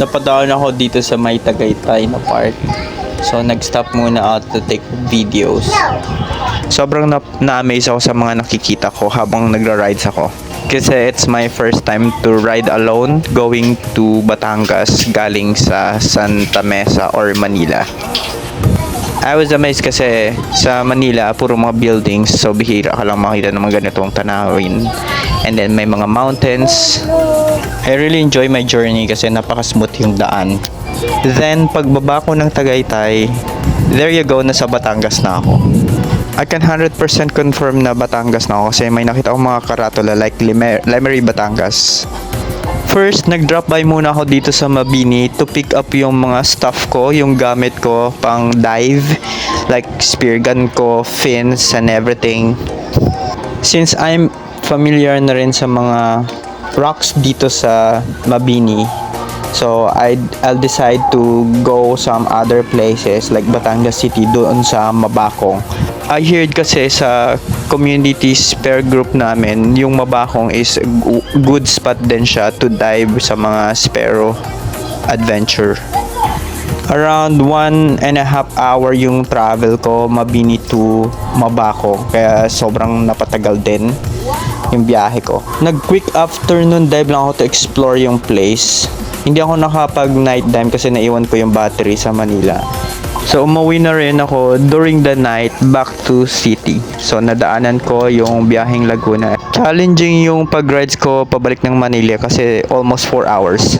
napadaan ako dito sa may Tagaytay na park. So, nag-stop muna ako to take videos. Sobrang na- na-amaze ako sa mga nakikita ko habang nagra-rides ako. Kasi it's my first time to ride alone going to Batangas galing sa Santa Mesa or Manila. I was amazed kasi sa Manila, puro mga buildings. So, bihira ka lang makita ng mga ganitong tanawin. And then, may mga mountains. I really enjoy my journey kasi napaka-smooth yung daan. Then, pagbaba ko ng Tagaytay, there you go, nasa Batangas na ako. I can 100% confirm na Batangas na ako kasi may nakita akong mga karatula like Limer- Lemery, Batangas. First, nag-drop by muna ako dito sa Mabini to pick up yung mga stuff ko, yung gamit ko pang dive, like spear gun ko, fins, and everything. Since I'm familiar na rin sa mga rocks dito sa Mabini, so I I'll decide to go some other places like Batangas City doon sa Mabakong. I heard kasi sa community spare group namin, yung Mabakong is good spot din siya to dive sa mga spero adventure. Around one and a half hour yung travel ko Mabini to Mabakong kaya sobrang napatagal din yung biyahe ko. Nag quick afternoon dive lang ako to explore yung place. Hindi ako nakapag night dive kasi naiwan ko yung battery sa Manila. So umuwi na rin ako during the night back to city. So nadaanan ko yung biyaheng Laguna. Challenging yung pag-rides ko pabalik ng Manila kasi almost 4 hours.